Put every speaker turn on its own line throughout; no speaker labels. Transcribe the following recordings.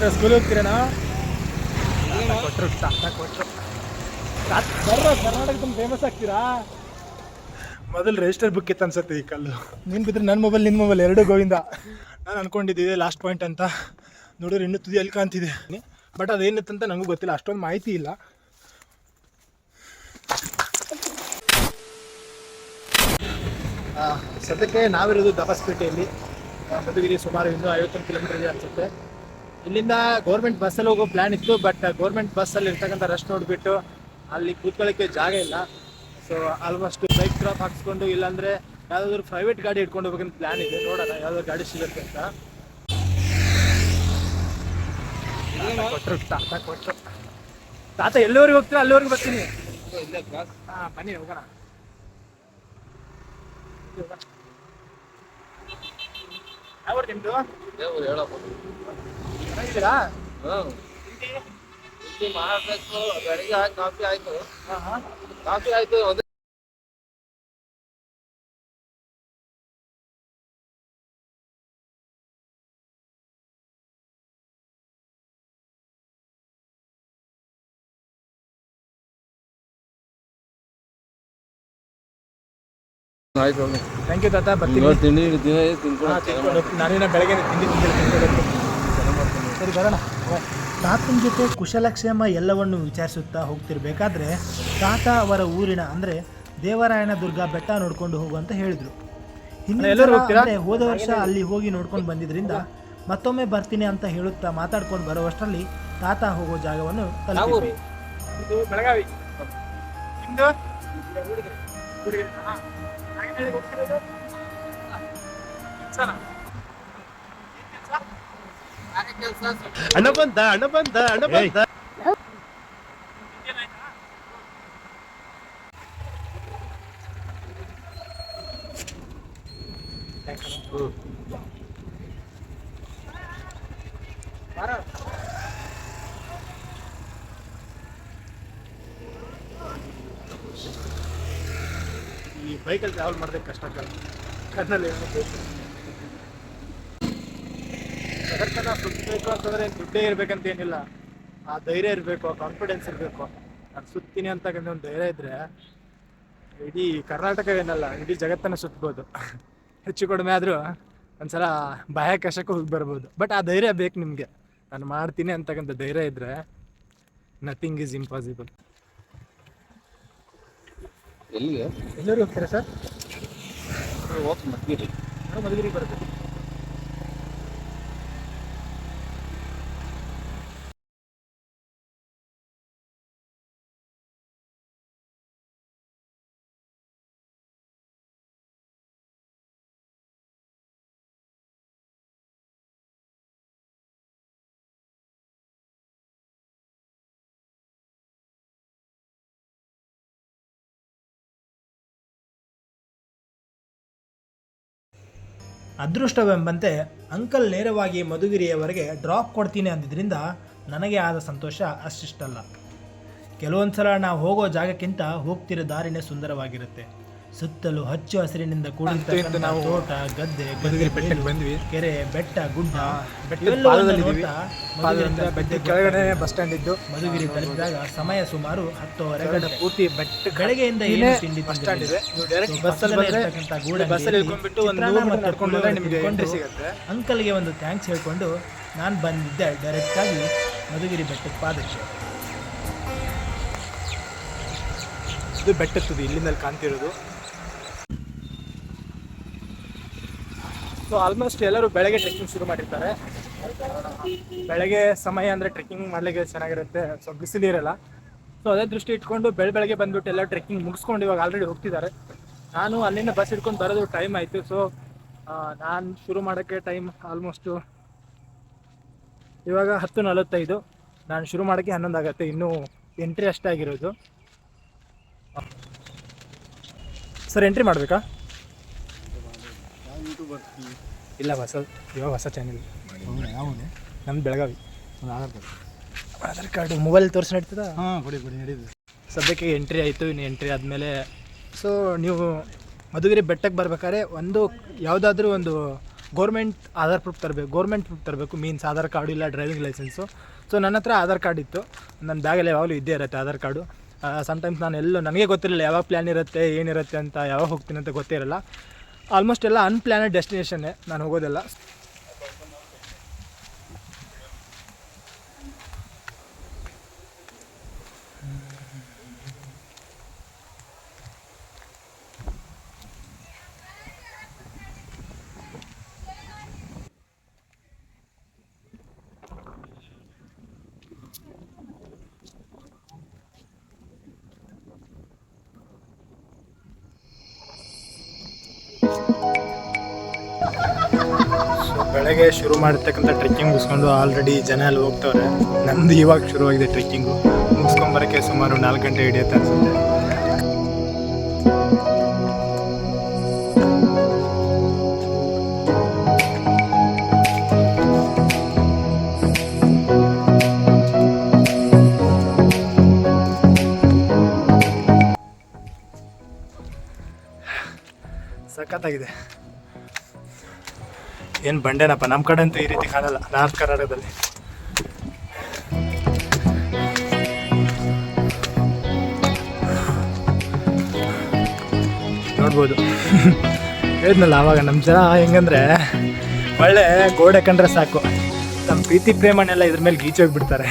ಮತ್ತೆ ಸ್ಕೂಲ್ ಹೋಗ್ತೀರೇನಾ ಕೊಟ್ಟರು ಕೊಟ್ಟರು ಬರ್ರ ಕರ್ನಾಟಕದಲ್ಲಿ ಫೇಮಸ್ ಆಗ್ತೀರಾ? ಮೊದಲು ರಿಜಿಸ್ಟರ್ ಬುಕ್ ಇತ್ತು ಅನ್ಸುತ್ತೆ ಈ ಕಲ್ಲು. ನೀನು ಬಿದ್ರೆ ನನ್ನ ಮೊಬೈಲ್ ನಿನ್ನ ಮೊಬೈಲ್ ಎರಡು ಗೋವಿಂದ. ನಾನು ಅನ್ಕೊಂಡಿದ್ದೆ ಲಾಸ್ಟ್ ಪಾಯಿಂಟ್ ಅಂತ. ನೋಡಿದ್ರೆ ಇನ್ನೂ ತುದಿ ಅಲ್ಲಿ ಕಾಣ್ತಿದೆ ಬಟ್ ಅದೇನಿತ್ತಂತ ನನಗೂ ಗೊತ್ತಿಲ್ಲ. ಅಷ್ಟೊಂದು ಮಾಹಿತಿ ಇಲ್ಲ. ಸದ್ಯಕ್ಕೆ ನಾವಿರೋದು ದಬಸ್ಪೇಟೆಯಲ್ಲಿ. ಮಧುಗಿರಿ ಸುಮಾರು ಇನ್ನೂ ಐವತ್ತೊಂದು ಕಿಲೋಮೀಟರ್ ಇದೆ ಅನ್ಸುತ್ತೆ. ಇಲ್ಲಿಂದ ಗೌರ್ಮೆಂಟ್ ಬಸ್ಸಲ್ಲಿ ಹೋಗೋ ಪ್ಲಾನ್ ಇತ್ತು ಬಟ್ ಗೌರ್ಮೆಂಟ್ ಬಸ್ಸಲ್ಲಿ ಇರ್ತಕ್ಕಂಥ ರಶ್ ನೋಡಿಬಿಟ್ಟು ಅಲ್ಲಿ ಕೂತ್ಕೊಳ್ಳೋಕ್ಕೆ ಜಾಗ ಇಲ್ಲ. ಸೊ ಆಲ್ಮೋಸ್ಟ್ ಬೈಕ್ ಕ್ರಾಪ್ ಹಾಕ್ಸ್ಕೊಂಡು ಇಲ್ಲಾಂದ್ರೆ ಯಾವುದಾದ್ರು ಪ್ರೈವೇಟ್ ಗಾಡಿ ಇಟ್ಕೊಂಡು ಹೋಗ್ಬೇಕಂತ ಪ್ಲಾನ್ ಇದೆ. ನೋಡೋಣ ಯಾವ್ದಾದ್ರು ಗಾಡಿ ಸಿಗುತ್ತೆ ಅಂತ. ಕೊಟ್ಟರು ತಾತ ಕೊಟ್ಟರು ತಾತ ಎಲ್ಲಿವರೆಗೆ ಹೋಗ್ತೀರಾ? ಅಲ್ಲಿವರೆಗೆ ಬರ್ತೀನಿ. ಬನ್ನಿ, ಹೋಗೋಣ. ಯಾವ ನಿಮ್ದು? ಚೆನ್ನಾಗಿದ್ದೀರಾ
ಬೆಳಿಗ್ಗೆ ಆಯ್ತು ಕಾಫಿ ಆಯ್ತು
ಹಾಂ ಹಾಂ
ಕಾಫಿ ಆಯ್ತು ಒಂದೇ ಆಯ್ತು
ಥ್ಯಾಂಕ್ ಯು ತಾತ. ಬರ್ತೀನಿ.
ಇವತ್ತು ತಿಂಡಿ ದಿನ ತಿನ್ಕೊಂಡು
ಹಾಂ ತಿನ್ಕೊಂಡು ಹೋಗ್ತೀನಿ. ನಾನೇನ ಬೆಳಗ್ಗೆ ತಿಂಡಿ ತಿಂದಿಲ್ಲ ತಿನ್ಕೊಂಡು ಸರಿ ಬರೋಣ.
ತಾತನ ಜೊತೆ ಕುಶಲಕ್ಷೇಮ ಎಲ್ಲವನ್ನು ವಿಚಾರಿಸುತ್ತಾ ಹೋಗ್ತಿರ್ಬೇಕಾದ್ರೆ ತಾತ ಅವರ ಊರಿನ ಅಂದರೆ ದೇವರಾಯನ ದುರ್ಗ ಬೆಟ್ಟ ನೋಡ್ಕೊಂಡು ಹೋಗು ಅಂತ ಹೇಳಿದ್ರು. ಹಿಂದೆ ಹೋದ ವರ್ಷ ಅಲ್ಲಿ ಹೋಗಿ ನೋಡ್ಕೊಂಡು ಬಂದಿದ್ರಿಂದ ಮತ್ತೊಮ್ಮೆ ಬರ್ತೀನಿ ಅಂತ ಹೇಳುತ್ತಾ ಮಾತಾಡ್ಕೊಂಡು ಬರುವಷ್ಟರಲ್ಲಿ ತಾತ ಹೋಗೋ ಜಾಗವನ್ನು ತಲುಪಿದ್ವಿ.
ಬೆಳಗಾವಿ ನಿಮ್ದು ಹುಡುಗಿ ಹಾಂ ನಾಗೇನಹಳ್ಳಿಗೆ ಹೋಗ್ತಿರೋದು ಕೆಲ್ಸನಾ? ಏನ್ ಕೆಲ್ಸ?
ಅಣ್ಣ ಬಂದ ಅಣ್ಣ ಬಂದ ಅಣ್ಣ ಬಂದ.
ಈ ಬೈಕಲ್ಲಿ ಟ್ರಾವೆಲ್ ಮಾಡೋದಕ್ಕೆ ಕಷ್ಟ ಕಣ್ಣಲ್ಲಿ ಏನೋ. ಜಗತ್ತನ್ನ ಸುತ್ತಬೇಕು ಅಂತಂದ್ರೆ ದುಡ್ಡೇ ಇರ್ಬೇಕಂತ ಏನಿಲ್ಲ. ಆ ಧೈರ್ಯ ಇರಬೇಕು ಆ ಕಾನ್ಫಿಡೆನ್ಸ್ ಇರಬೇಕು. ನಾನು ಸುತ್ತೀನಿ ಅಂತಕ್ಕಂಥ ಒಂದು ಧೈರ್ಯ ಇದ್ರೆ ಇಡೀ ಕರ್ನಾಟಕ ಏನಲ್ಲ ಇಡೀ ಜಗತ್ತನ್ನ ಸುತ್ತಬೋದು ಹೆಚ್ಚು ಕಡಿಮೆ ಆದರೂ ಒಂದ್ಸಲ ಬಾಹ್ಯಾಕಾಶಕ್ಕೂ ಹೋಗಿ ಬರ್ಬೋದು. ಬಟ್ ಆ ಧೈರ್ಯ ಬೇಕು ನಿಮಗೆ. ನಾನು ಮಾಡ್ತೀನಿ ಅಂತಕ್ಕಂಥ ಧೈರ್ಯ ಇದ್ರೆ ನಥಿಂಗ್ ಈಸ್ ಇಂಪಾಸಿಬಲ್
ಎಲ್ಲಿಗೆ?
ಎಲ್ಲರೂ ಹೋಗ್ತೀರಾ ಸರ್?
ಹೋಗ್ತೀನಿ ಮಧುಗಿರಿ
ನಾನು ಮಧುಗಿರಿ
ಅದೃಷ್ಟವೆಂಬಂತೆ ಅಂಕಲ್ ನೇರವಾಗಿ ಮಧುಗಿರಿಯವರೆಗೆ ಡ್ರಾಪ್ ಕೊಡ್ತೀನಿ ಅಂದಿದ್ದರಿಂದ ನನಗೆ ಆದ ಸಂತೋಷ ಅಷ್ಟಿಷ್ಟಲ್ಲ. ಕೆಲವೊಂದು ಸಲ ನಾವು ಹೋಗೋ ಜಾಗಕ್ಕಿಂತ ಹೋಗ್ತಿರೋ ದಾರಿನೇ ಸುಂದರವಾಗಿರುತ್ತೆ. ಸುತ್ತಲೂ ಹಚ್ಚು ಹಸಿರಿನಿಂದ ಕೂಡಿರ್ತಕ್ಕಂಥ ತೋಟ ಗದ್ದೆ
ಬೆಟ್ಟಕ್ಕೆ ಬಂದ್ವಿ.
ಕೆರೆ ಬೆಟ್ಟ ಗುಡ್ಡ
ಕೆಳಗಡೆ ಬಸ್ ಸ್ಟ್ಯಾಂಡ್ ಇದ್ದು.
ಮಧುಗಿರಿ ತಲುಪಿದಾಗ ಸಮಯ ಸುಮಾರು ಹತ್ತುವರೆ ಗಂಟೆ.
ಪೂರ್ತಿ ಬೆಟ್ಟ
ಬೆಳಗ್ಗೆಯಿಂದ ಏನು ತಿಂಡಿ
ಬಸ್ ಸ್ಟ್ಯಾಂಡ್ ಇದೆ. ಬಸ್ಸಲ್ಲಿ ಇಳ್ಕೊಂಡ್ಬಿಟ್ಟು ಒಂದು ನೂರು ನಡ್ಕೊಂಡು ನಿಮಗೆ ಎಂಟ್ರಿ ಸಿಗುತ್ತೆ.
ಅಂಕಲ್ಗೆ ಒಂದು ಥ್ಯಾಂಕ್ಸ್ ಹೇಳ್ಕೊಂಡು ನಾನು ಬಂದಿದ್ದೆ ಡೈರೆಕ್ಟಾಗಿ ಮಧುಗಿರಿ ಬೆಟ್ಟದ ಪಾದಕ್ಕೆ.
ಇದು ಬೆಟ್ಟದ ತುದಿ ಇಲ್ಲಿಂದಲ್ಲಿ ಕಾಣ್ತಿರೋದು. ಸೊ ಆಲ್ಮೋಸ್ಟ್ ಎಲ್ಲರೂ ಬೆಳಗ್ಗೆ ಟ್ರೆಕ್ಕಿಂಗ್ ಶುರು ಮಾಡಿರ್ತಾರೆ. ಬೆಳಗ್ಗೆ ಸಮಯ ಅಂದರೆ ಟ್ರೆಕ್ಕಿಂಗ್ ಮಾಡಲಿಕ್ಕೆ ಚೆನ್ನಾಗಿರುತ್ತೆ. ಸೊ ಬಿಸಿಲಿರಲ್ಲ ಸೊ ಅದೇ ದೃಷ್ಟಿ ಇಟ್ಕೊಂಡು ಬೆಳ ಬೆಳಗ್ಗೆ ಬಂದ್ಬಿಟ್ಟು ಎಲ್ಲ ಟ್ರೆಕ್ಕಿಂಗ್ ಮುಗಿಸ್ಕೊಂಡು ಇವಾಗ ಆಲ್ರೆಡಿ ಹೋಗ್ತಿದ್ದಾರೆ. ನಾನು ಅಲ್ಲಿಂದ ಬಸ್ ಹಿಡ್ಕೊಂಡು ಬರೋದು ಟೈಮ್ ಆಯಿತು. ಸೊ ನಾನು ಶುರು ಮಾಡೋಕ್ಕೆ ಟೈಮ್ ಆಲ್ಮೋಸ್ಟು ಇವಾಗ ಹತ್ತು ನಲವತ್ತೈದು. ನಾನು ಶುರು ಮಾಡೋಕ್ಕೆ ಹನ್ನೊಂದು ಆಗುತ್ತೆ. ಇನ್ನೂ ಎಂಟ್ರಿ ಅಷ್ಟಾಗಿರೋದು. ಸರ್ ಎಂಟ್ರಿ ಮಾಡಬೇಕಾ? ಇಲ್ಲ ಹೊಸ ಇವಾಗ ಹೊಸ ಚಾನೆಲ್ ನಮ್ದು ಬೆಳಗಾವಿ. ಆಧಾರ್ ಕಾರ್ಡ್. ಮೊಬೈಲ್ ತೋರಿಸಿ ನಡೀತದ?
ಹಾಂ ಕೊಡಿ ಕೊಡಿ ನಡೀತದೆ.
ಸದ್ಯಕ್ಕೆ ಎಂಟ್ರಿ ಆಯಿತು ಇನ್ನು ಎಂಟ್ರಿ ಆದಮೇಲೆ ಸೊ ನೀವು ಮಧುಗಿರಿ ಬೆಟ್ಟಕ್ಕೆ ಬರ್ಬೇಕಾದ್ರೆ ಒಂದು ಯಾವುದಾದ್ರೂ ಒಂದು ಗೌರ್ಮೆಂಟ್ ಆಧಾರ್ ಪ್ರೂಫ್ ತರಬೇಕು ಗೌರ್ಮೆಂಟ್ ಪ್ರೂಫ್ ತರಬೇಕು ಮೀನ್ಸ್ ಆಧಾರ್ ಕಾರ್ಡು ಇಲ್ಲ ಡ್ರೈವಿಂಗ್ ಲೈಸೆನ್ಸು ಸೊ ನನ್ನ ಹತ್ರ ಆಧಾರ್ ಕಾರ್ಡ್ ಇತ್ತು. ನನ್ನ ಬ್ಯಾಗಲ್ಲಿ ಯಾವಾಗಲೂ ಇದ್ದೇ ಇರುತ್ತೆ ಆಧಾರ್ ಕಾರ್ಡು. ಸಮ್ಟೈಮ್ಸ್ ನಾನು ಎಲ್ಲೂ ನನಗೆ ಗೊತ್ತಿರಲಿಲ್ಲ ಯಾವಾಗ ಪ್ಲ್ಯಾನ್ ಇರುತ್ತೆ ಏನಿರುತ್ತೆ ಅಂತ ಯಾವಾಗ ಹೋಗ್ತೀನಿ ಅಂತ ಗೊತ್ತೇ ಇರಲ್ಲ ಆಲ್ಮೋಸ್ಟ್ ಎಲ್ಲ ಅನ್ಪ್ಲ್ಯಾನೆಡ್ ಡೆಸ್ಟಿನೇಷನ್ನೇ ನಾನು ಹೋಗೋದೆಲ್ಲ. ಬೆಳಗ್ಗೆ ಶುರು ಮಾಡಿರ್ತಕ್ಕಂಥ ಟ್ರೆಕ್ಕಿಂಗ್ ಮುಗಿಸ್ಕೊಂಡು ಆಲ್ರೆಡಿ ಜನ ಎಲ್ಲ ಹೋಗ್ತವ್ರೆ. ನಮ್ದು ಇವಾಗ ಶುರುವಾಗಿದೆ ಟ್ರೆಕ್ಕಿಂಗು ಮುಗಿಸ್ಕೊಂಬರೋಕ್ಕೆ ಸುಮಾರು ನಾಲ್ಕು ಗಂಟೆ ಹಿಡಿಯುತ್ತೆ ಅನ್ಸುತ್ತೆ. ಸಖತ್ತಾಗಿದೆ. ಏನು ಬಂಡೆನಪ್ಪ? ನಮ್ಮ ಕಡೆ ಅಂತೂ ಈ ರೀತಿ ಕಾಣಲ್ಲ. ನಾರ್ತ್ ಕರ್ನಾಟಕದಲ್ಲಿ. ನೋಡ್ಬೋದು. ಹೇಳಿದ್ನಲ್ಲ ಆವಾಗ ನಮ್ಮ ಜನ ಹೆಂಗಂದ್ರೆ ಒಳ್ಳೆ ಗೋಡೆ ಕಂಡ್ರೆ ಸಾಕು. ನಮ್ಮ ಪ್ರೀತಿ, ಪ್ರೇಮನೆಲ್ಲ ಇದ್ರ ಮೇಲೆ ಗೀಚೋಗ್ಬಿಡ್ತಾರೆ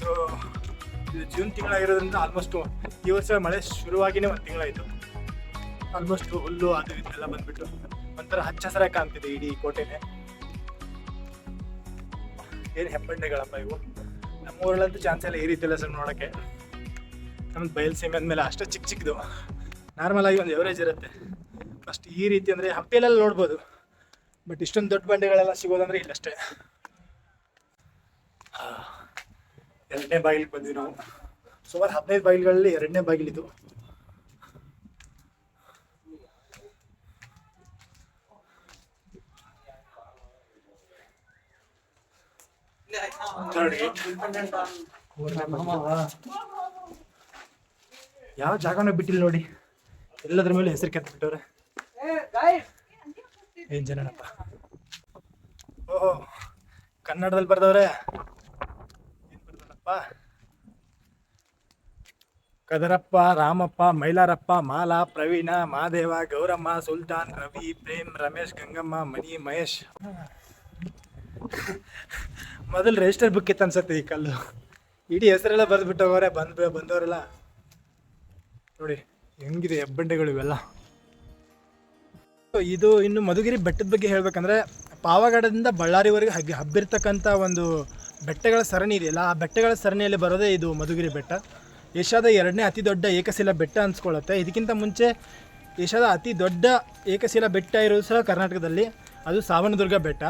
ಸೊ ಇದು ಜೂನ್ ತಿಂಗಳಾಗಿರೋದ್ರಿಂದ ಆಲ್ಮೋಸ್ಟ್ ಈ ವರ್ಷ ಮಳೆ ಶುರುವಾಗಿನೇ ಒಂದು ತಿಂಗಳಾಯಿತು. ಆಲ್ಮೋಸ್ಟ್ ಹುಲ್ಲು ಅದು ಇದೆಲ್ಲ ಬಂದ್ಬಿಟ್ಟು ಒಂಥರ ಹಚ್ಚ ಹಸಿರಾಗಿ ಕಾಣ್ತಿದೆ ಇಡೀ ಕೋಟೆನೆ. ಏನು ಹೆಬ್ಬಂಡೆಗಳಪ್ಪ ಇವು? ನಮ್ಮ ಊರಲ್ಲಂತೂ ಚಾನ್ಸ್ ಎಲ್ಲ ಈ ರೀತಿ ಎಲ್ಲ ಸರ್ ನೋಡೋಕ್ಕೆ. ನಮ್ದು ಬಯಲು ಸೀಮೆ ಅಂದಮೇಲೆ ಅಷ್ಟೇ ಚಿಕ್ಕ ಚಿಕ್ಕದು. ನಾರ್ಮಲ್ ಆಗಿ ಒಂದು ಎವರೇಜ್ ಇರುತ್ತೆ. ಫಸ್ಟ್ ಈ ರೀತಿ ಅಂದರೆ ಹಂಪಿಯಲ್ಲೆಲ್ಲ ನೋಡ್ಬೋದು. ಬಟ್ ಇಷ್ಟೊಂದು ದೊಡ್ಡ ಬಂಡೆಗಳೆಲ್ಲ ಸಿಗೋದಂದ್ರೆ ಇಲ್ಲಷ್ಟೇ ಎರಡನೇ ಬಾಗಿಲಿಗೆ ಬಂದ್ವಿ ನಾವು. ಸುಮಾರು ಹದಿನೈದು ಬಾಗಿಲುಗಳಲ್ಲಿ ಎರಡನೇ ಬಾಗಿಲಿದು. ಯಾವ ಜಾಗನ ಬಿಟ್ಟಿಲ್ಲ ನೋಡಿ. ಎಲ್ಲದ್ರ ಮೇಲೆ ಹೆಸರು ಕೆತ್ತ ಬಿಟ್ಟವ್ರೆ ಏನ್ ಜನನಪ್ಪ. ಓಹೋ, ಕನ್ನಡದಲ್ಲಿ ಬರ್ದವ್ರೆ. ಏನ್ ಕದರಪ್ಪ, ರಾಮಪ್ಪ, ಮೈಲಾರಪ್ಪ, ಮಾಲಾ, ಪ್ರವೀಣ, ಮಾದೇವ, ಗೌರಮ್ಮ, ಸುಲ್ತಾನ್, ರವಿ, ಪ್ರೇಮ್, ರಮೇಶ್, ಗಂಗಮ್ಮ, ಮಣಿ, ಮಹೇಶ್. ಮೊದಲು ರಿಜಿಸ್ಟರ್ ಬುಕ್ ಇತ್ತು ಅನ್ಸತ್ತೆ ಈ ಕಲ್ಲು. ಇಡೀ ಹೆಸರೆಲ್ಲ ಬರೆದು ಹೋಗೋರೆ ಬಂದ್ ಬಂದವರೆಲ್ಲ. ನೋಡಿ, ಹೆಂಗಿದೆ ಹೆಬ್ಬಂಡೆಗಳು ಇವೆಲ್ಲ. ಇದು ಇನ್ನು ಮಧುಗಿರಿ ಬೆಟ್ಟದ ಬಗ್ಗೆ ಹೇಳ್ಬೇಕಂದ್ರೆ, ಪಾವಗಡದಿಂದ ಬಳ್ಳಾರಿವರೆಗೆ ಹಗ್ಗಿ ಹಬ್ಬಿರ್ತಕ್ಕಂಥ ಒಂದು ಬೆಟ್ಟಗಳ ಸರಣಿ ಇದೆಯಲ್ಲ ಆ ಬೆಟ್ಟಗಳ ಸರಣಿಯಲ್ಲಿ ಬರೋದೇ ಇದು ಮಧುಗಿರಿ ಬೆಟ್ಟ. ಏಷ್ಯಾದ ಎರಡನೇ ಅತಿ ದೊಡ್ಡ ಏಕಶಿಲ ಬೆಟ್ಟ ಅನ್ಸ್ಕೊಳ್ಳುತ್ತೆ ಇದಕ್ಕಿಂತ ಮುಂಚೆ ಏಷ್ಯಾದ ಅತಿ ದೊಡ್ಡ ಏಕಶಿಲ ಬೆಟ್ಟ ಇರೋದು ಸಹ ಕರ್ನಾಟಕದಲ್ಲಿ. ಅದು ಸಾವನದುರ್ಗ ಬೆಟ್ಟ.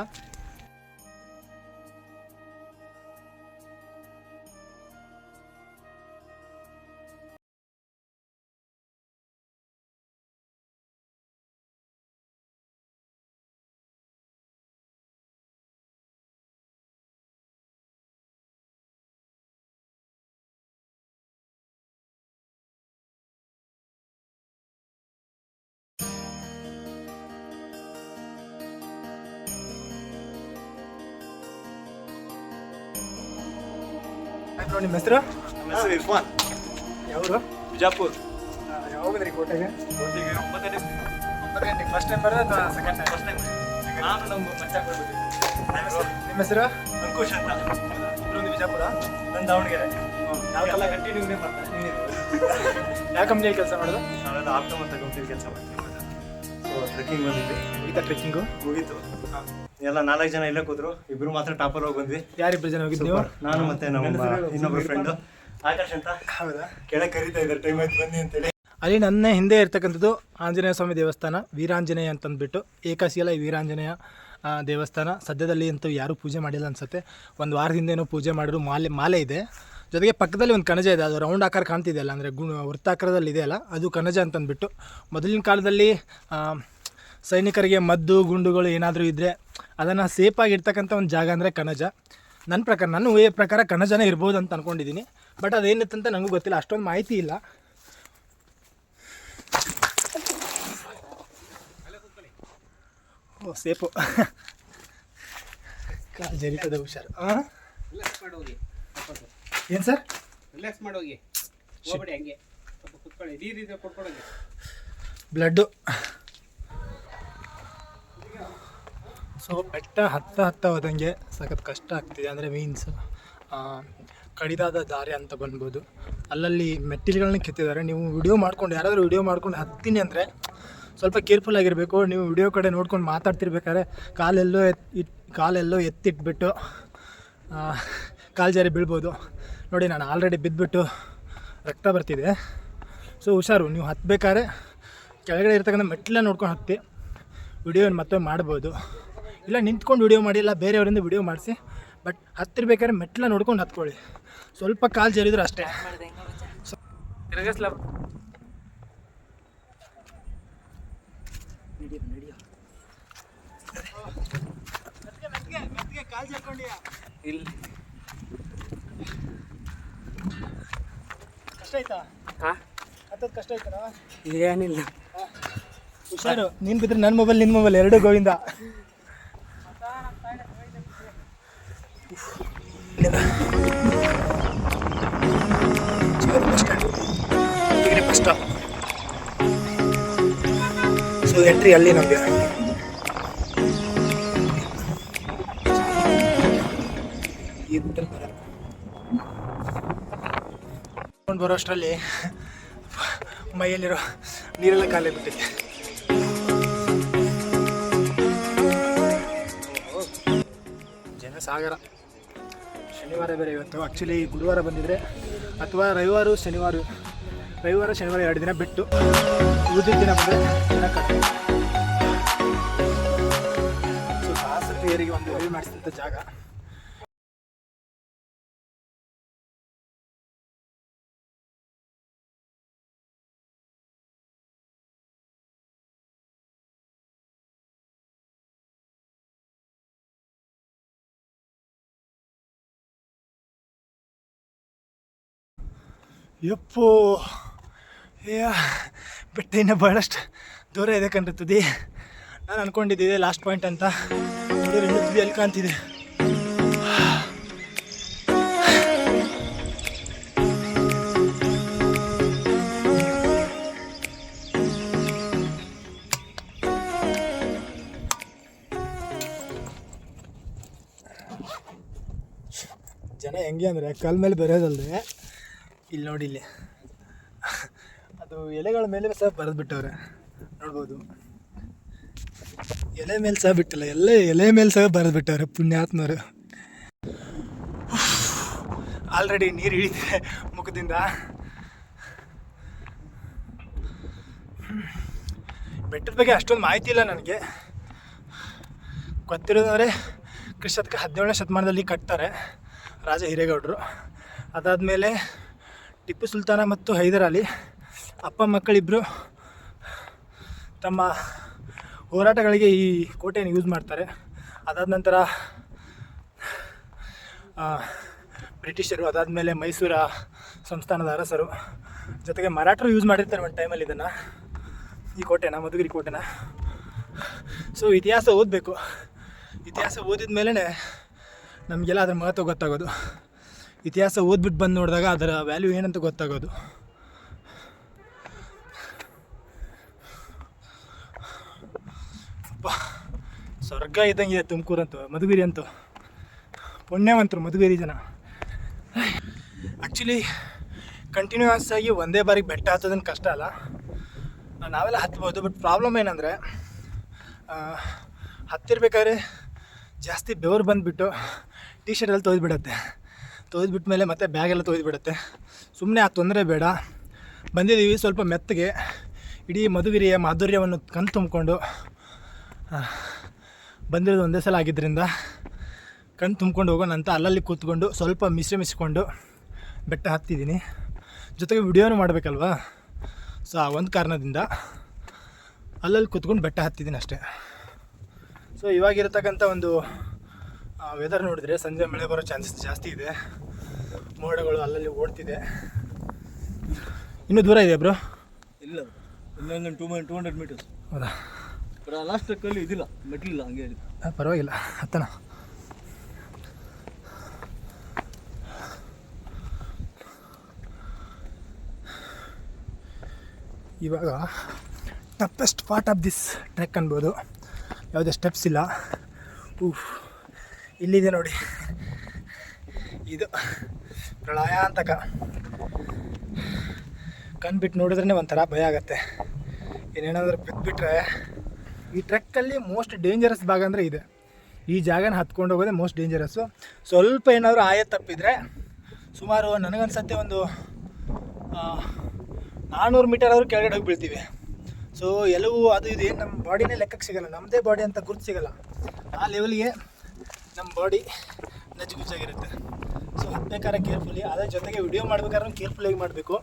ನೋಡಿ ನಿಮ್ಮ ಹೆಸರು?
ಹೆಸರು ಇರ್ಫಾನ್.
ಯಾವರು?
ಬಿಜಾಪುರ್.
ಯಾವಾಗದ್ರಿ ಕೋಟೆಗೆ?
ಕೋಟೆಗೆ ಒಂಬತ್ತನೇ
ಒಂಬತ್ತು ಗಂಟೆಗೆ ಫಸ್ಟ್ ಟೈಮ್ ಬರೋದು ಅಥವಾ ಸೆಕೆಂಡ್ ಟೈಮ್ ಫಸ್ಟ್ ಟೈಮ್
ನಾನು ನಮ್ಮ ಪಂಚಾಯತ್ ಬರ್ಬಿಟ್ಟಿದ್ದೆ
ನಿಮ್ಮ ಹೆಸರು?
ಅಂಕುಶ್ ಅಂತ.
ಇಬ್ಬರೊಂದು ಬಿಜಾಪುರ?
ನನ್ನ ದಾವಣಗೆರೆ.
ನಾವೆಲ್ಲ
ಕಂಟಿನ್ಯೂನೇ ಮಾಡ್ತಾರೆ.
ಯಾವ ಕಂಪ್ನಿಯಲ್ಲಿ ಕೆಲಸ ಮಾಡೋದು?
ನಾವೆಲ್ಲ ಆಪ್ಟಮ್ ಅಂತ ಕಂಪ್ನಿಯಲ್ಲಿ ಕೆಲಸ ಮಾಡ್ತೀವಿ. ಸೊ ಟ್ರೆಕ್ಕಿಂಗ್ ಬಂದಿದ್ದೆ
ಮುಗಿತಾ ಟ್ರೆಕ್ಕಿಂಗು
ಮುಗೀತು. ಎಲ್ಲ ನಾಲ್ಕು ಜನ ಇಲ್ಲೇ ಕೂತ್ರು. ಇಬ್ರು ಮಾತ್ರ ಟಾಪರ್ ಹೋಗಿ ಬಂದ್ವಿ.
ಯಾರಿಬ್ಬರು ಜನ ಹೋಗಿದ್ದು
Super. ನಾನು ಮತ್ತೆ ನಮ್ಮ ಇನ್ನೊಬ್ರು ಫ್ರೆಂಡ್ ಆಕಾಶ್ ಅಂತ.
ಹೌದಾ?
ಕೆಳಗೆ ಕರೀತಾ ಇದ್ದಾರೆ. ಟೈಮ್ ಆಯ್ತು ಬನ್ನಿ ಅಂತೇಳಿ.
ಅಲ್ಲಿ ನನ್ನ ಹಿಂದೆ ಇರ್ತಕ್ಕಂಥದ್ದು ಆಂಜನೇಯ ಸ್ವಾಮಿ ದೇವಸ್ಥಾನ ವೀರಾಂಜನೇಯ ಅಂತಂದ್ಬಿಟ್ಟು ಈ ವೀರಾಂಜನೇಯ ಆ, ದೇವಸ್ಥಾನ. ಸದ್ಯದಲ್ಲಿ ಅಂತೂ ಯಾರೂ ಪೂಜೆ ಮಾಡಿಲ್ಲ ಅನ್ಸುತ್ತೆ. ಒಂದು ವಾರದಿಂದ ಏನೋ ಪೂಜೆ ಮಾಡಿದ್ರು ಮಾಲೆ ಮಾಲೆ ಇದೆ. ಜೊತೆಗೆ ಪಕ್ಕದಲ್ಲಿ ಒಂದು ಕಣಜ ಇದೆ. ಅದು ರೌಂಡ್ ಆಕಾರ ಕಾಣ್ತಿದೆಯಲ್ಲ ಅಂದರೆ ಗುಣ ವೃತ್ತಾಕಾರದಲ್ಲಿ ಇದೆಯಲ್ಲ ಅದು ಕಣಜ ಅಂತಂದ್ಬಿಟ್ಟು. ಮೊದಲಿನ ಕಾಲದಲ್ಲಿ ಆ, ಸೈನಿಕರಿಗೆ ಮದ್ದು ಗುಂಡುಗಳು ಏನಾದರೂ ಇದ್ದರೆ ಅದನ್ನು ಸೇಫಾಗಿರ್ತಕ್ಕಂಥ ಒಂದು ಜಾಗ ಅಂದರೆ ಕಣಜ. ನನ್ನ ಪ್ರಕಾರ ನನ್ನ ಊಹೆ ಪ್ರಕಾರ ಕಣಜನೇ ಇರ್ಬೋದು ಅಂತ ಅಂದ್ಕೊಂಡಿದ್ದೀನಿ ಬಟ್ ಅದೇನಿತ್ತಂತ ನನಗೂ ಗೊತ್ತಿಲ್ಲ ಅಷ್ಟೊಂದು ಮಾಹಿತಿ ಇಲ್ಲ. ಓ ಸೇಫು ಜರಿತದೆ ಹುಷಾರು. ಹಾಂ ಏನು ಸರ್?
ರಿಲ್ಯಾಕ್ಸ್ ಮಾಡೋಗಿ
ಬ್ಲಡ್ಡು. ಸೊ ಬೆಟ್ಟ ಹತ್ತ ಹತ್ತ ಹೋದಂಗೆ ಸಖತ್ ಕಷ್ಟ ಆಗ್ತಿದೆ. ಅಂದರೆ ಮೀನ್ಸ್ ಕಡಿದಾದ ದಾರಿ ಅಂತ ಬಂದ್ಬೋದು. ಅಲ್ಲಲ್ಲಿ ಮೆಟ್ಟಿಲುಗಳನ್ನ ಕೆತ್ತಿದ್ದಾರೆ. ನೀವು ವಿಡಿಯೋ ಮಾಡ್ಕೊಂಡು, ಯಾರಾದರೂ ವಿಡಿಯೋ ಮಾಡ್ಕೊಂಡು ಹತ್ತೀನಿ ಅಂದರೆ ಸ್ವಲ್ಪ ಕೇರ್ಫುಲ್ ಆಗಿರಬೇಕು. ನೀವು ವಿಡಿಯೋ ಕಡೆ ನೋಡ್ಕೊಂಡು ಮಾತಾಡ್ತಿರ್ಬೇಕಾದ್ರೆ ಕಾಲೆಲ್ಲೋ ಎತ್, ಇಟ್ ಕಾಲೆಲ್ಲೋ ಎತ್ತಿಟ್ಬಿಟ್ಟು ಕಾಲು ಜಾರಿ ಬೀಳ್ಬೋದು. ನೋಡಿ, ನಾನು ಆಲ್ರೆಡಿ ಬಿದ್ದುಬಿಟ್ಟು ರಕ್ತ ಬರ್ತಿದೆ. ಸೊ ಹುಷಾರು, ನೀವು ಹತ್ತಬೇಕಾದ್ರೆ ಕೆಳಗಡೆ ಇರ್ತಕ್ಕಂಥ ಮೆಟ್ಟಿಲ ನೋಡ್ಕೊಂಡು ಹತ್ತಿ ವಿಡಿಯೋನ ಮತ್ತೆ ಮಾಡ್ಬೋದು. ಇಲ್ಲ ನಿಂತ್ಕೊಂಡು ವಿಡಿಯೋ ಮಾಡಿ ಇಲ್ಲ ಬೇರೆಯವರಿಂದ ವಿಡಿಯೋ ಮಾಡಿಸಿ. ಬಟ್ ಹತ್ತಿರ್ಬೇಕಾದ್ರೆ ಮೆಟ್ಲ ನೋಡ್ಕೊಂಡು ಹತ್ಕೊಳ್ಳಿ. ಸ್ವಲ್ಪ ಕಾಲು ಜರಿದ್ರು ಅಷ್ಟೇ.
ಇಲ್ಲ
ಕಷ್ಟ ಆಯ್ತಾ
ಹಾಂ?
ಹತ್ತೋದು ಕಷ್ಟ ಆಯ್ತಾ
ಏನಿಲ್ಲ.
ಹುಷಾರು. ನೀನು ಬಿದ್ರೆ ನನ್ನ ಮೊಬೈಲ್ ನಿನ್ನ ಮೊಬೈಲ್ ಎರಡು Govinda. Bus stop so entry ಅಲ್ಲಿ ನಮಗೆ ಬರೋಷ್ಟರಲ್ಲಿ ಮೈಯಲ್ಲಿರೋ ನೀರೆಲ್ಲ ಖಾಲಿ ಬಿಟ್ಟಿದೆ ಸಾಗರ. ಶನಿವಾರ ಬೇರೆ ಇವತ್ತು. ಆ್ಯಕ್ಚುಲಿ ಗುರುವಾರ ಬಂದಿದ್ರೆ ಅಥವಾ ರವಿವಾರ, ಶನಿವಾರ ರವಿವಾರ, ಶನಿವಾರ ಎರಡು ದಿನ ಬಿಟ್ಟು ಉಳಿದ ದಿನ ಬಂದರೆ ದಿನ ಕಡಿಮೆ ಸೊ ಪ್ರಿಯರಿಗೆ ಒಂದು ರವಿ ಮಾಡಿಸಿದಂಥ ಜಾಗ. ಯಪ್ಪೋ. ಏ ಬೆಟ್ಟ ಇನ್ನೂ ಭಾಳಷ್ಟು ದೂರ ಇದೆ ಕಂಡಿರ್ತದೆ. ತುದಿ ನಾನು ಅನ್ಕೊಂಡಿದ್ದೆ ಲಾಸ್ಟ್ ಪಾಯಿಂಟ್ ಅಂತ. ಇನ್ನೂ ತುದಿ ಅಲ್ಲಿ ಕಾಣ್ತಿದೆ ಜನ ಹೆಂಗೆ ಅಂದರೆ ಕಲ್ ಮೇಲೆ ಬರೆಯೋದಲ್ದೆ. ಇಲ್ಲಿ ನೋಡಿ ಇಲ್ಲಿ. ಅದು ಎಲೆಗಳ ಮೇಲೆ ಸಹ ಬರೆದು ಬಿಟ್ಟವ್ರೆ ನೋಡ್ಬೋದು. ಎಲೆ ಮೇಲೆ ಸಹ ಬಿಟ್ಟಿಲ್ಲ, ಎಲ್ಲ ಎಲೆ ಮೇಲೆ ಸಹ ಬರೆದು ಬಿಟ್ಟವ್ರೆ ಪುಣ್ಯಾತ್ಮರು. ಆಲ್ರೆಡಿ ನೀರು ಇಳಿದಿದೆ ಮುಖದಿಂದ. ಬೆಟ್ಟದ ಬಗ್ಗೆ ಅಷ್ಟೊಂದು ಮಾಹಿತಿ ಇಲ್ಲ ನನಗೆ. ಗೊತ್ತಿರೋದವ್ರೆ ಕ್ರಿಸ್ತಕ ಹದಿನೇಳನೇ ಶತಮಾನದಲ್ಲಿ ಕಟ್ತಾರೆ ರಾಜ ಹಿರೇಗೌಡರು. ಅದಾದಮೇಲೆ ಟಿಪ್ಪು ಸುಲ್ತಾನ ಮತ್ತು ಹೈದರ್ ಅಲಿ. ಅಪ್ಪ ಮಕ್ಕಳಿಬ್ಬರು ತಮ್ಮ ಹೋರಾಟಗಳಿಗೆ ಈ ಕೋಟೆಯನ್ನು ಯೂಸ್ ಮಾಡ್ತಾರೆ. ಅದಾದ ನಂತರ ಬ್ರಿಟಿಷರು ಅದಾದಮೇಲೆ ಮೈಸೂರ ಸಂಸ್ಥಾನದ ಅರಸರು ಜೊತೆಗೆ ಮರಾಠರು ಯೂಸ್ ಮಾಡಿರ್ತಾರೆ ಒಂದು ಟೈಮಲ್ಲಿ ಇದನ್ನು, ಈ ಕೋಟೆನ, ಮಧುಗಿರಿ ಕೋಟೆನ. ಸೊ ಇತಿಹಾಸ ಓದಬೇಕು. ಇತಿಹಾಸ ಓದಿದ ಮೇಲೇ ನಮಗೆಲ್ಲ ಅದರ ಮಹತ್ವ ಗೊತ್ತಾಗೋದು. ಇತಿಹಾಸ ಓದ್ಬಿಟ್ಟು ಬಂದು ನೋಡಿದಾಗ ಅದರ ವ್ಯಾಲ್ಯೂ ಏನಂತ ಗೊತ್ತಾಗೋದು. ಸ್ವರ್ಗ ತುಮಕೂರು ಅಂತೂ ಮಧುಗಿರಿ ಅಂತೂ. ಪುಣ್ಯವಂತರು ಮಧುಗಿರಿ ಜನ. ಆ್ಯಕ್ಚುಲಿ ಕಂಟಿನ್ಯೂಸ್ ಆಗಿ ಒಂದೇ ಬಾರಿಗೆ ಬೆಟ್ಟ ಹತ್ತೋದನ್ನು ಕಷ್ಟ ಅಲ್ಲ. ನಾವೆಲ್ಲ ಹತ್ಬೋದು ಬಟ್ ಪ್ರಾಬ್ಲಮ್ ಏನಂದರೆ ಹತ್ತಿರ್ಬೇಕಾದ್ರೆ ಜಾಸ್ತಿ ಬೆವರು ಬಂದುಬಿಟ್ಟು ಟಿ ಶರ್ಟಲ್ಲಿ ತೊಯ್ದುಬಿಡತ್ತೆ. ತೊಯ್ದುಬಿಟ್ಟ ಮೇಲೆ ಮತ್ತೆ ಬ್ಯಾಗೆಲ್ಲ ತೊಯ್ದುಬಿಡುತ್ತೆ. ಸುಮ್ಮನೆ ಆ ತೊಂದರೆ ಬೇಡ. ಬಂದಿದ್ದೀವಿ ಸ್ವಲ್ಪ ಮೆತ್ತಗೆ. ಇಡೀ ಮಧುಗಿರಿಯ ಮಾಧುರ್ಯವನ್ನು ಕಣ್ ತುಂಬಿಕೊಂಡು ಬಂದಿರೋದು ಒಂದೇ ಸಲ ಆಗಿದ್ದರಿಂದ ಕಣ್ ತುಂಬ್ಕೊಂಡು ಹೋಗೋಣ ಅಂತ ಅಲ್ಲಲ್ಲಿ ಕೂತ್ಕೊಂಡು ಸ್ವಲ್ಪ ಮಿಶ್ರಮಿಸ್ಕೊಂಡು ಬೆಟ್ಟ ಹತ್ತಿದ್ದೀನಿ. ಜೊತೆಗೆ ವಿಡಿಯೋನು ಮಾಡಬೇಕಲ್ವಾ? ಸೊ, ಆ ಒಂದು ಕಾರಣದಿಂದ ಅಲ್ಲಲ್ಲಿ ಕೂತ್ಕೊಂಡು ಬೆಟ್ಟ ಹತ್ತಿದ್ದೀನಿ ಅಷ್ಟೇ. ಸೊ, ಇವಾಗಿರತಕ್ಕಂಥ ಒಂದು ವೆದರ್ ನೋಡಿದರೆ ಸಂಜೆ ಮಳೆ ಬರೋ ಚಾನ್ಸಸ್ ಜಾಸ್ತಿ ಇದೆ. ಮೋಡಗಳು ಅಲ್ಲಲ್ಲಿ ಓಡ್ತಿದೆ. ಇನ್ನೂ ದೂರ ಇದೆ ಬ್ರೋ
ಇಲ್ಲ ಇನ್ನೊಂದು ಟೂ ಮೈ ಟೂ ಹಂಡ್ರೆಡ್ ಮೀಟರ್ಸ್
ಹೌದಾ?
ಲಾಸ್ಟ್ ಟ್ರಕ್ಕಲ್ಲಿ ಇದಿಲ್ಲ. ಮೆಟ್ಲಿಲ್ಲ ಹಂಗೆ
ಪರವಾಗಿಲ್ಲ. ಹತ್ತನ ಇವಾಗ toughest part of this trek ಅನ್ಬೋದು. ಯಾವುದೇ ಸ್ಟೆಪ್ಸ್ ಇಲ್ಲ. ಊಫ್ ಇಲ್ಲಿದೆ ನೋಡಿ. ಇದು. ಪ್ರಳಯಾಂತಕ ಕಣ್ಬಿಟ್ಟು ನೋಡಿದ್ರೆ ಒಂಥರ ಭಯ ಆಗುತ್ತೆ. ಇನ್ನೇನಾದರೂ ಬಿದ್ದುಬಿಟ್ರೆ ಈ ಟ್ರೆಕ್ಕಲ್ಲಿ ಮೋಸ್ಟ್ ಡೇಂಜರಸ್ ಭಾಗ ಅಂದರೆ ಇದೆ. ಈ ಜಾಗನ ಹತ್ಕೊಂಡು ಹೋಗೋದೇ ಮೋಸ್ಟ್ ಡೇಂಜರಸ್ಸು ಸ್ವಲ್ಪ ಏನಾದರೂ ಆಯ ತಪ್ಪಿದರೆ ಸುಮಾರು ನನಗನ್ಸತ್ತೆ ಒಂದು ನಾನ್ನೂರು ಮೀಟರ್ ಆದರೂ ಕೆಳಗಡೆ ಹೋಗಿ ಬೀಳ್ತೀವಿ ಸೊ ಎಲ್ಲವೂ ಅದು ಇದು ಏನು ನಮ್ಮ ಬಾಡಿನೇ ಲೆಕ್ಕಕ್ಕೆ ಸಿಗಲ್ಲ. ನಮ್ಮದೇ ಬಾಡಿ ಅಂತ ಗುರುತು ಸಿಗಲ್ಲ. ಆ ಲೆವೆಲ್ಗೆ ನಮ್ಮ ಬಾಡಿ ನಜ್ಜುಗುಜ್ಜಾಗಿರುತ್ತೆ ಸೊ ಹತ್ತಬೇಕಾದ್ರೆ ಕೇರ್ಫುಲಿ ಅದರ ಜೊತೆಗೆ ವಿಡಿಯೋ ಮಾಡ್ಬೇಕಾದ್ರೆ ಕೇರ್ಫುಲ್ಲಾಗಿ ಮಾಡಬೇಕು.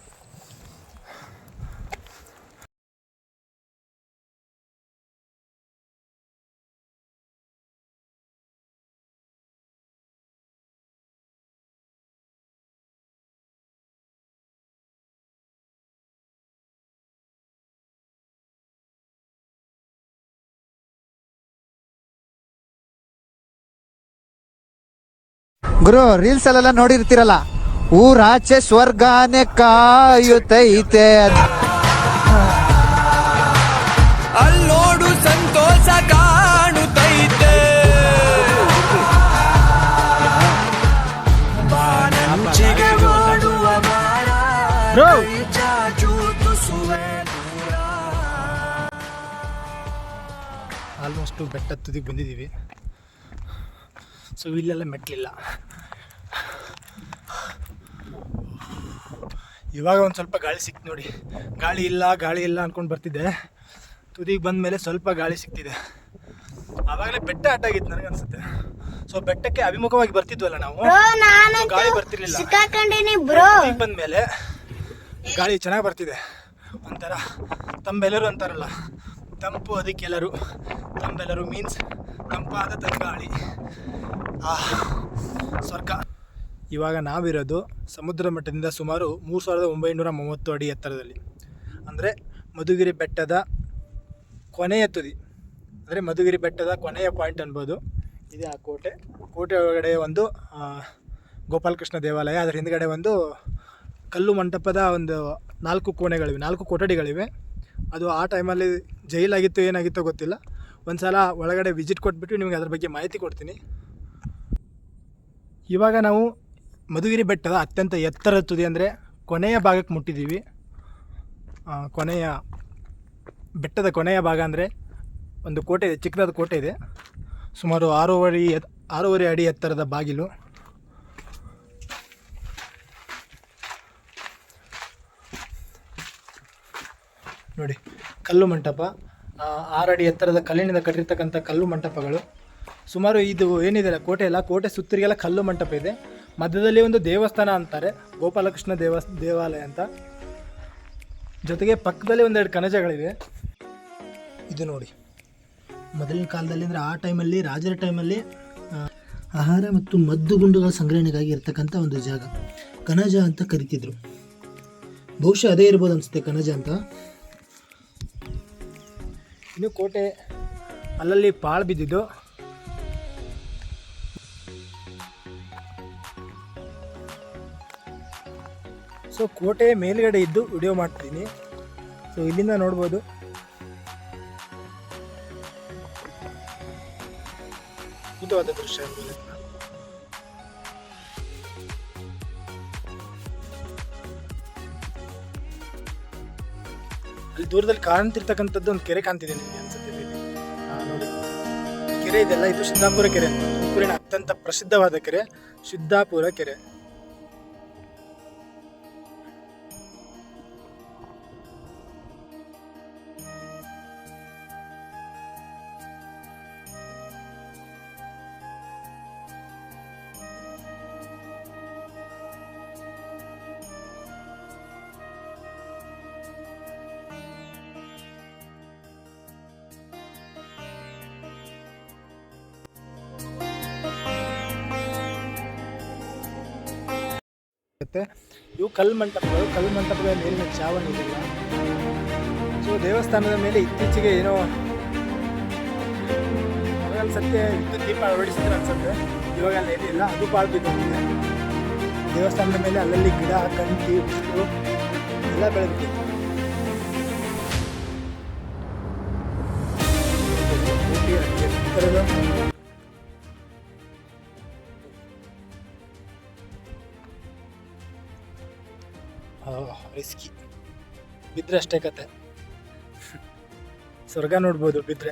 ಗುರು ರೀಲ್ಸ್ ಅಲ್ಲೆಲ್ಲ ನೋಡಿರ್ತೀರಲ್ಲ? ಊರಾಚೆ ಸ್ವರ್ಗಾನೆ ಕಾಯುತ್ತೈತೆ.
ಅಲ್ಲೋಡು ಸಂತೋಷ ಕಾಣುತ್ತೈತೆ ಬಾರ
ಆಲ್ಮೋಸ್ಟು ಬೆಟ್ಟ ತುದಿಗೆ ಬಂದಿದ್ದೀವಿ. ಸೊ ಇಲ್ಲೆಲ್ಲ ಮೆಟ್ಲಿಲ್ಲ. ಇವಾಗ ಒಂದು ಸ್ವಲ್ಪ ಗಾಳಿ ಸಿಕ್ತು ನೋಡಿ. ಗಾಳಿ ಇಲ್ಲ ಗಾಳಿ ಇಲ್ಲ ಅಂದ್ಕೊಂಡು ಬರ್ತಿದ್ದೆ. ತುದಿಗೆ ಬಂದ ಮೇಲೆ ಸ್ವಲ್ಪ ಗಾಳಿ ಸಿಕ್ತಿದೆ. ಆವಾಗಲೇ ಬೆಟ್ಟ ಅಡ್ಡಾಗಿತ್ತು ನನಗೆ ಅನ್ಸುತ್ತೆ. ಸೊ ಬೆಟ್ಟಕ್ಕೆ ಅಭಿಮುಖವಾಗಿ ಬರ್ತಿದ್ವಲ್ಲ ನಾವು. ಗಾಳಿ ಬರ್ತಿರ್ಲಿಲ್ಲ. ಬಂದ ಮೇಲೆ ಗಾಳಿ ಚೆನ್ನಾಗಿ ಬರ್ತಿದೆ. ಒಂಥರ ತಂಬೆಲ್ಲರು ಅಂತಾರಲ್ಲ. ತಂಪು ಅದಕ್ಕೆಲ್ಲರೂ ತಂಬೆಲ್ಲರು ಮೀನ್ಸ್ ತಂಪಾದ ತಂಗಾಳಿ ಆ ಸ್ವರ್ಗ. ಇವಾಗ ನಾವಿರೋದು ಸಮುದ್ರ ಮಟ್ಟದಿಂದ ಸುಮಾರು ಮೂರು ಸಾವಿರದ ಒಂಬೈನೂರ ಮೂವತ್ತು ಅಡಿ ಎತ್ತರದಲ್ಲಿ. ಅಂದರೆ ಮಧುಗಿರಿ ಬೆಟ್ಟದ ಕೊನೆಯ ತುದಿ. ಅಂದರೆ ಮಧುಗಿರಿ ಬೆಟ್ಟದ ಕೊನೆಯ ಪಾಯಿಂಟ್ ಅನ್ಬೋದು. ಇದೆ ಆ ಕೋಟೆ. ಕೋಟೆ ಒಳಗಡೆ ಒಂದು ಗೋಪಾಲಕೃಷ್ಣ ದೇವಾಲಯ. ಅದರ ಹಿಂದ್ಗಡೆ ಒಂದು ಕಲ್ಲು ಮಂಟಪದ ಒಂದು ನಾಲ್ಕು ಕೋಣೆಗಳಿವೆ, ನಾಲ್ಕು ಕೊಠಡಿಗಳಿವೆ. ಅದು ಆ ಟೈಮಲ್ಲಿ ಜೈಲಾಗಿತ್ತು ಏನಾಗಿತ್ತೋ ಗೊತ್ತಿಲ್ಲ. ಒಂದು ಸಲ ಒಳಗಡೆ ವಿಸಿಟ್ ಕೊಟ್ಬಿಟ್ಟು ನಿಮಗೆ ಅದ್ರ ಬಗ್ಗೆ ಮಾಹಿತಿ ಕೊಡ್ತೀನಿ. ಇವಾಗ ನಾವು ಮಧುಗಿರಿ ಬೆಟ್ಟದ ಅತ್ಯಂತ ಎತ್ತರದ ತುದಿ ಅಂದರೆ ಕೊನೆಯ ಭಾಗಕ್ಕೆ ಮುಟ್ಟಿದ್ದೀವಿ. ಕೊನೆಯ ಬೆಟ್ಟದ ಕೊನೆಯ ಭಾಗ ಅಂದರೆ ಒಂದು ಕೋಟೆ ಇದೆ, ಚಿಕ್ಕದಾದ ಕೋಟೆ ಇದೆ. ಸುಮಾರು ಆರೂವರೆ ಎತ್, ಆರೂವರೆ ಅಡಿ ಎತ್ತರದ ಬಾಗಿಲು. ನೋಡಿ, ಕಲ್ಲು ಮಂಟಪ. ಆರು ಅಡಿ ಎತ್ತರದ ಕಲ್ಲಿನಿಂದ ಕಟ್ಟಿರ್ತಕ್ಕಂಥ ಕಲ್ಲು ಮಂಟಪಗಳು. ಸುಮಾರು ಇದು ಏನಿದೆ ಕೋಟೆ ಎಲ್ಲ ಕೋಟೆ ಸುತ್ತರಿಗೆಲ್ಲ ಕಲ್ಲು ಮಂಟಪ ಇದೆ. ಮಧ್ಯದಲ್ಲಿ ಒಂದು ದೇವಸ್ಥಾನ ಅಂತಾರೆ, ಗೋಪಾಲಕೃಷ್ಣ ದೇವಸ್ ದೇವಾಲಯ ಅಂತ. ಜೊತೆಗೆ ಪಕ್ಕದಲ್ಲಿ ಒಂದೆರಡು ಕಣಜಗಳಿವೆ. ಇದು ನೋಡಿ. ಮೊದಲಿನ ಕಾಲದಲ್ಲಿ ಅಂದರೆ ಆ ಟೈಮಲ್ಲಿ, ರಾಜರ ಟೈಮಲ್ಲಿ ಆಹಾರ ಮತ್ತು ಮದ್ದು ಗುಂಡುಗಳ ಸಂಗ್ರಹಣೆಗಾಗಿ ಇರ್ತಕ್ಕಂಥ ಒಂದು ಜಾಗ. ಕಣಜ ಅಂತ ಕರಿತಿದ್ರು. ಬಹುಶಃ ಅದೇ ಇರ್ಬೋದು ಅನಿಸುತ್ತೆ, ಕಣಜ ಅಂತ. ಇನ್ನು ಕೋಟೆ, ಅಲ್ಲಲ್ಲಿ ಪಾಳು ಬಿದ್ದಿದ್ದು. ಸೊ ಕೋಟೆ ಮೇಲ್ಗಡೆ ಇದ್ದು ವಿಡಿಯೋ ಮಾಡ್ತೀನಿ ಸೊ ಇಲ್ಲಿಂದ ನೋಡ್ಬೋದು. ಅದ್ಭುತವಾದ ದೃಶ್ಯ ಅಲ್ಲಿ ದೂರದಲ್ಲಿ ಕಾಣ್ತಿರ್ತಕ್ಕಂಥದ್ದು ಒಂದು ಕೆರೆ ಕಾಣ್ತಿದೆ ನಿಮಗೆ ಅನ್ಸುತ್ತೆ ಕೆರೆ ಇದೆಲ್ಲ ಇದು ಸಿದ್ದಾಪುರ ಕೆರೆ ತುಮಕೂರಿನ ಅತ್ಯಂತ ಪ್ರಸಿದ್ಧವಾದ ಕೆರೆ ಸಿದ್ದಾಪುರ ಕೆರೆ. ಇರುತ್ತೆ. ಇವು ಕಲ್ಲು ಮಂಟಪಗಳು. ಕಲ್ಲು ಮಂಟಪಗಳ ಮೇಲಿನ ಚಾವಣಿ ಇದೆ. ಸೊ ದೇವಸ್ಥಾನದ ಮೇಲೆ ಇತ್ತೀಚೆಗೆ ಏನೋ ಸತ್ಯ ವಿದ್ಯುತ್ ದೀಪ ಅಳವಡಿಸಿದ್ರೆ ಅನ್ಸುತ್ತೆ. ಇವಾಗ ಅಲ್ಲಿ ಏನಿಲ್ಲ ಅದು ಪಾಳು ಬಿದ್ದಿದೆ ದೇವಸ್ಥಾನದ ಮೇಲೆ ಅಲ್ಲಲ್ಲಿ ಗಿಡ ಕಂಟಿ ಬಿಸಿಲು ಎಲ್ಲ ಬೆಳೆದಿದೆ. ಬಿದ್ದರೆ ಅಷ್ಟೇ ಕತೆ. ಸ್ವರ್ಗ ನೋಡ್ಬೋದು ಬಿದ್ದರೆ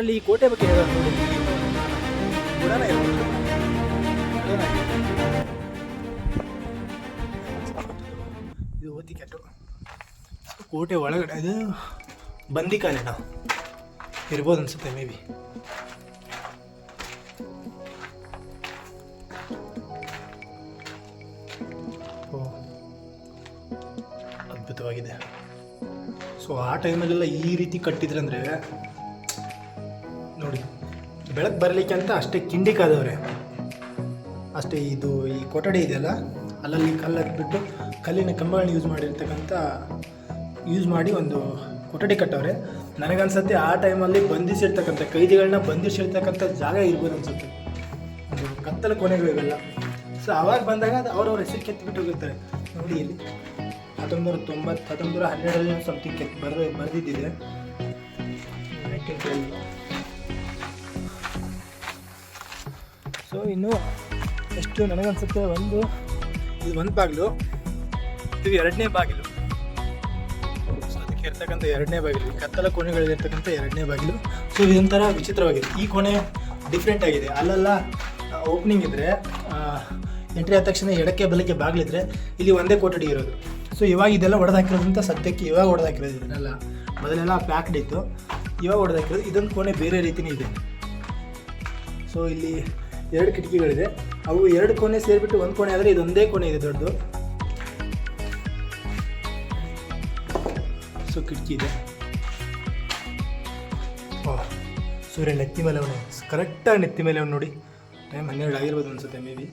ಅದರಲ್ಲಿ ಈ ಕೋಟೆ ಬಗ್ಗೆ ಹೇಳೋದು ಇದು ಓತಿ ಕೆಟ್ಟು. ಕೋಟೆ ಒಳಗಡೆ, ಅದು ಬಂದಿಕಾನೆ ನಾವು ಇರ್ಬೋದು ಅನ್ಸುತ್ತೆ ಮೇ ಬಿ ಅದ್ಭುತವಾಗಿದೆ. ಸೊ ಆ ಟೈಮಲ್ಲೆಲ್ಲ ಈ ರೀತಿ ಕಟ್ಟಿದ್ರಂದ್ರೆ ನೋಡಿ. ಬೆಳಕು ಬರಲಿಕ್ಕೆ ಅಂತ ಅಷ್ಟೇ ಕಿಂಡಿ ಕಾದವ್ರೆ. ಅಷ್ಟೇ ಇದು ಈ ಕೊಠಡಿ ಇದೆಯಲ್ಲ, ಅಲ್ಲಲ್ಲಿ ಕಲ್ಲು ಹಾಕ್ಬಿಟ್ಟು ಕಲ್ಲಿನ ಕಂಬಗಳನ್ನ ಯೂಸ್ ಮಾಡಿರ್ತಕ್ಕಂಥ ಯೂಸ್ ಮಾಡಿ ಒಂದು ಕೊಠಡಿ ಕಟ್ಟವ್ರೆ. ನನಗನ್ಸುತ್ತೆ ಆ ಟೈಮಲ್ಲಿ ಬಂಧಿಸಿರ್ತಕ್ಕಂಥ, ಕೈದಿಗಳನ್ನ ಬಂಧಿಸಿರ್ತಕ್ಕಂಥ ಜಾಗ ಇರ್ಬೋದು ಅನ್ಸುತ್ತೆ. ಒಂದು ಕತ್ತಲ ಕೊನೆಗಳು ಇವೆಲ್ಲ. ಸೊ ಅವಾಗ ಬಂದಾಗ ಅದು ಅವ್ರವ್ರ ಹೆಸರು ಕೆತ್ತಿಬಿಟ್ಟು ಹೋಗಿರ್ತಾರೆ. ನೋಡಿ ಇಲ್ಲಿ ಹತ್ತೊಂಬತ್ತು ನೂರ ತೊಂಬತ್ತು ಹತ್ತೊಂಬತ್ತು ನೂರ ಹನ್ನೆರಡರಲ್ಲಿ ಸಮಥಿಂಗ್ ಕೆತ್ತಿ ಬರೆದು ಬರೆದಿದ್ದಿದೆ. ನೈನ್ಟೀನ್ ಸೊ ಇನ್ನು ಎಷ್ಟು ನನಗನ್ಸುತ್ತೆ ಒಂದು? ಇದು ಒಂದು ಬಾಗಿಲು. ಇದು ಎರಡನೇ ಬಾಗಿಲು. ಸೊ ಅದಕ್ಕೆ ಇರ್ತಕ್ಕಂಥ ಎರಡನೇ ಬಾಗಿಲು. ಕತ್ತಲ ಕೋಣೆಗಳಿರ್ತಕ್ಕಂಥ ಎರಡನೇ ಬಾಗಿಲು. ಸೊ ಇದೊಂಥರ ವಿಚಿತ್ರವಾಗಿದೆ. ಈ ಕೋಣೆ ಡಿಫ್ರೆಂಟ್ ಆಗಿದೆ. ಅಲ್ಲೆಲ್ಲ ಓಪನಿಂಗ್ ಇದ್ದರೆ ಎಂಟ್ರಿ ಆದ ತಕ್ಷಣ ಎಡಕ್ಕೆ ಬಲಕ್ಕೆ ಬಾಗಿಲಿದ್ರೆ ಇಲ್ಲಿ ಒಂದೇ ಕೊಠಡಿ ಇರೋದು. ಸೊ ಇವಾಗ ಇದೆಲ್ಲ ಹೊಡೆದಾಕಿರೋದಂತ ಸದ್ಯಕ್ಕೆ ಇವಾಗ ಹೊಡೆದಾಕಿರೋದು ಇದನ್ನೆಲ್ಲ. ಮೊದಲೆಲ್ಲ ಪ್ಯಾಕ್ಡ್ ಇತ್ತು. ಇವಾಗ ಹೊಡೆದಾಕಿರೋದು ಇದೊಂದು ಕೋಣೆ ಬೇರೆ ರೀತಿನೇ ಇದೆ. ಸೊ ಇಲ್ಲಿ ಎರಡು ಕಿಟಕಿಗಳಿದೆ. ಅವು ಎರಡು ಕೋಣೆ ಸೇರಿಬಿಟ್ಟು ಒಂದು ಕೋಣೆ ಆದರೆ ಇದೊಂದೇ ಕೋಣೆ ಇದೆ ದೊಡ್ಡದು. ಸೊ ಕಿಟಕಿ ಇದೆ. ಸೂರ್ಯ ನೆತ್ತಿ ಮೇಲೆ ಅವನು ಕರೆಕ್ಟಾಗಿ ನೆತ್ತಿ ಮೇಲೆ ಅವನು ನೋಡಿ. ಟೈಮ್ ಹನ್ನೆರಡು ಆಗಿರ್ಬೋದು ಅನ್ಸುತ್ತೆ ಮೇ ಬಿ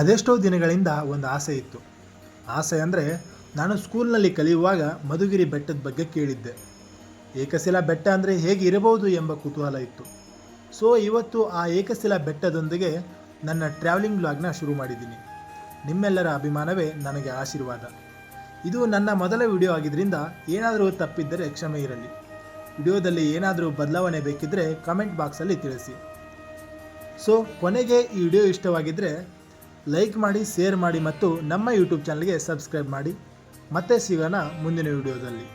ಅದೆಷ್ಟೋ ದಿನಗಳಿಂದ ಒಂದು ಆಸೆ ಇತ್ತು. ಆಸೆ ಅಂದರೆ ನಾನು ಸ್ಕೂಲ್ನಲ್ಲಿ ಕಲಿಯುವಾಗ ಮಧುಗಿರಿ ಬೆಟ್ಟದ ಬಗ್ಗೆ ಕೇಳಿದ್ದೆ. ಏಕಶಿಲಾ ಬೆಟ್ಟ ಅಂದರೆ ಹೇಗೆ ಇರಬಹುದು ಎಂಬ ಕುತೂಹಲ ಇತ್ತು. ಸೊ ಇವತ್ತು ಆ ಏಕಶಿಲಾ ಬೆಟ್ಟದೊಂದಿಗೆ ನನ್ನ ಟ್ರಾವೆಲಿಂಗ್ ಬ್ಲಾಗ್ನ ಶುರು ಮಾಡಿದ್ದೀನಿ. ನಿಮ್ಮೆಲ್ಲರ ಅಭಿಮಾನವೇ ನನಗೆ ಆಶೀರ್ವಾದ. ಇದು ನನ್ನ ಮೊದಲ ವಿಡಿಯೋ ಆಗಿದ್ದರಿಂದ ಏನಾದರೂ ತಪ್ಪಿದ್ದರೆ ಕ್ಷಮೆ ಇರಲಿ. ವಿಡಿಯೋದಲ್ಲಿ ಏನಾದರೂ ಬದಲಾವಣೆ ಬೇಕಿದ್ದರೆ ಕಮೆಂಟ್ ಬಾಕ್ಸಲ್ಲಿ ತಿಳಿಸಿ. ಸೊ ಕೊನೆಗೆ ಈ ವಿಡಿಯೋ ಇಷ್ಟವಾಗಿದ್ದರೆ ಲೈಕ್ ಮಾಡಿ ಶೇರ್ ಮಾಡಿ ಮತ್ತು ನಮ್ಮ ಯೂಟ್ಯೂಬ್ ಚಾನಲ್ಗೆ ಸಬ್ಸ್ಕ್ರೈಬ್ ಮಾಡಿ. ಮತ್ತೆ ಸಿಗೋಣ ಮುಂದಿನ ವಿಡಿಯೋದಲ್ಲಿ